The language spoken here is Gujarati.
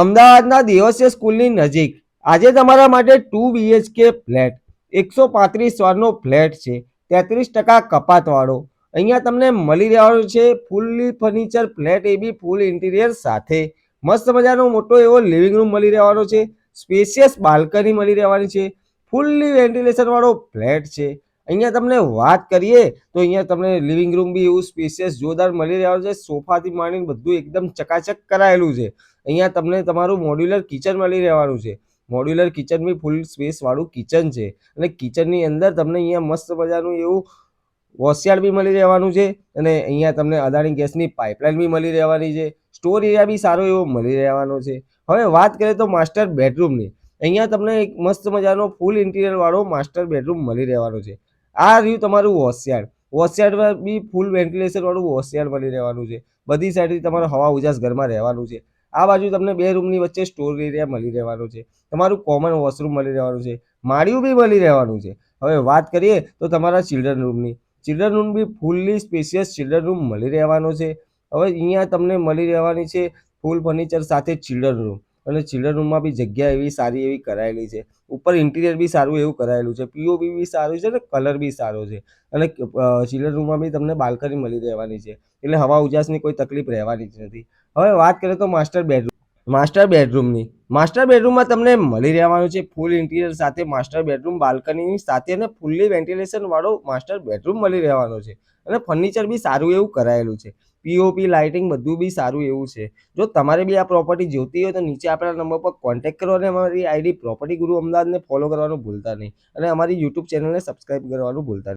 અમદાવાદના દેવસ્ય સ્કૂલની નજીક. આજે તમારા માટે ટુ બીએચકે ફ્લેટ. એકસો પાંત્રીસ વારનો ફ્લેટ છે. તેત્રીસ ટકા કપાતવાળો. અહીંયા તમને મળી રહેવાનો છે ફૂલ્લી ફર્નિચર ફ્લેટ એ બી ફૂલ ઇન્ટિરિયર સાથે. મસ્ત મજાનો મોટો એવો લિવિંગ રૂમ મળી રહેવાનો છે. સ્પેશિયસ બાલ્કની મળી રહેવાની છે. ફૂલ્લી વેન્ટિલેશનવાળો ફ્લેટ છે. અહીંયા તમને વાત કરીએ તો અહીંયા તમને લિવિંગ રૂમ બી એવું સ્પેશિયસ જોરદાર મળી રહેવાનું છે. સોફાથી માંડીને બધું એકદમ ચકાચક કરાયેલું છે. અહીંયા તમને તમારું મોડ્યુલર કિચન મળી રહેવાનું છે. મોડ્યુલર કિચન બી ફૂલ સ્પેસવાળું કિચન છે. અને કિચનની અંદર તમને અહીંયા મસ્ત મજાનું એવું વોશિયાર બી મળી રહેવાનું છે. અને અહીંયા તમને અદાણી ગેસની પાઇપલાઇન બી મળી રહેવાની છે. સ્ટોર એરિયા બી સારો એવો મળી રહેવાનો છે. હવે વાત કરીએ તો માસ્ટર બેડરૂમની અહીંયા તમને એક મસ્ત મજાનો ફૂલ ઇન્ટિરિયરવાળો માસ્ટર બેડરૂમ મળી રહેવાનો છે. આ રહ્યું તમારું વોશયાર્ડ. વોશયાર્ડમાં બી ફૂલ વેન્ટિલેશનવાળું વોશયાર્ડ મળી રહેવાનું છે. બધી સાઈડથી તમારો હવા ઉજાસ ઘરમાં રહેવાનું છે. આ બાજુ તમને બે રૂમની વચ્ચે સ્ટોર એરિયા મળી રહેવાનો છે. તમારું કોમન વોશરૂમ મળી રહેવાનું છે. માળિયું બી મળી રહેવાનું છે. હવે વાત કરીએ તો તમારા ચિલ્ડ્રન રૂમની ચિલ્ડ્રન રૂમ બી ફૂલ્લી સ્પેશિયસ ચિલ્ડ્રન રૂમ મળી રહેવાનો છે. હવે અહીંયા તમને મળી રહેવાની છે ફૂલ ફર્નિચર સાથે ચિલ્ડ્રન રૂમ અને ચિલ્ડ્રન રૂમમાં બી જગ્યા એવી સારી એવી કરાયેલી છે. ઉપર ઇન્ટિરિયર બી સારું એવું કરાયેલું છે. પીઓપી બી સારું છે અને કલર બી સારો છે. અને ચિલ્ડ્રન રૂમમાં બી તમને બાલ્કની મળી રહેવાની છે. એટલે હવા ઉજાસની કોઈ તકલીફ રહેવાની જ નથી. હવે વાત કરીએ તો માસ્ટર બેડરૂમ માસ્ટર બેડરૂમની. માસ્ટર બેડરૂમમાં તમને મળી રહેવાનું છે ફૂલ ઇન્ટિરિયર સાથે માસ્ટર બેડરૂમ, બાલ્કનીની સાથે અને ફૂલ્લી વેન્ટિલેશન વાળો માસ્ટર બેડરૂમ મળી રહેવાનો છે. અને ફર્નિચર બી સારું એવું કરાયેલું છે. પીઓપી લાઇટિંગ બધું બી સારું એવું છે. જો તમારે બી આ પ્રોપર્ટી જોતી હોય તો નીચે આપણા નંબર પર કોન્ટેક્ટ કરો અને અમારી આઈડી પ્રોપર્ટી ગુરુ અમદાવાદને ફોલો કરવાનું ભૂલતા નહીં. અને અમારી યુટ્યુબ ચેનલને સબસ્ક્રાઇબ કરવાનું ભૂલતા નહીં